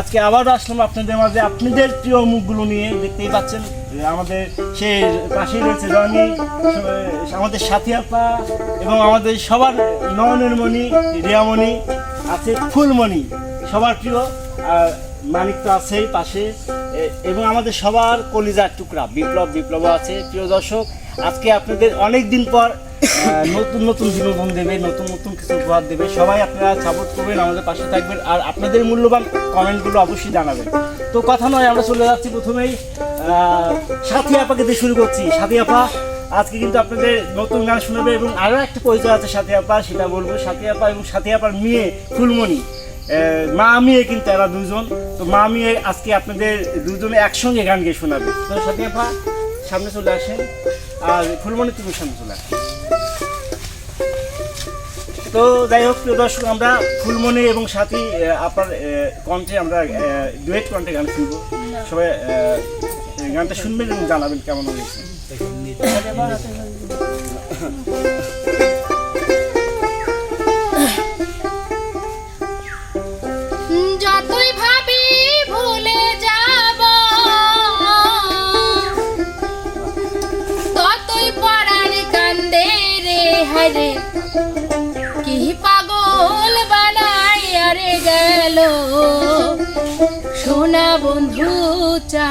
আজকে আবারও আসলাম আপনাদের মাঝে। আপনাদের প্রিয় মুখগুলো নিয়ে দেখতেই পাচ্ছেন আমাদের সে পাশেই রয়েছে রনি আমাদের সাথী আপা এবং আমাদের সবার নয়নের মণি, রিয়ামণি, আছে ফুলমণি, সবার প্রিয়, আর মানিক তো আছেই পাশে এবং আমাদের সবার কলিজার টুকরা, বিপ্লব বিপ্লব আছে। প্রিয় দর্শক, আজকে আপনাদের অনেক দিন পর নতুন নতুন বিনোদন দেবে, নতুন নতুন কিছু উপহার দেবে। সবাই আপনারা সাপোর্ট করবেন, আমাদের পাশে থাকবেন আর আপনাদের মূল্যবান কমেন্টগুলো অবশ্যই জানাবেন। তো কথা নয়, আমরা চলে যাচ্ছি প্রথমেই। সাথী আপাকে দিয়ে শুরু করছি। সাথী আপা, আজকে কিন্তু আপনাদের নতুন গান শোনাবে এবং আরও একটা পরিচয় আছে সাথী আপা, সেটা বলব। সাথী আপা এবং সাথী আপার মেয়ে ফুলমণি। মা মেয়ে কিন্তু এরা দুজন। তো মা মেয়ে আজকে আপনাদের দুজনে একসঙ্গে গান গিয়ে শোনাবে। তো সাথী আপা, সামনে চলে আসেন। আর ফুলমণি তুমি সামনে চলে আসেন তো যাই হোক, প্রিয় দর্শক, আমরা ফুলমণি এবং সাথী আপনার কণ্ঠে আমরা ডুয়েট কণ্ঠে গান শুনব। সবাই গানটা শুনবেন এবং জানাবেন কেমন হয়েছে। রে হরে গেল। সোনা বন্ধু চা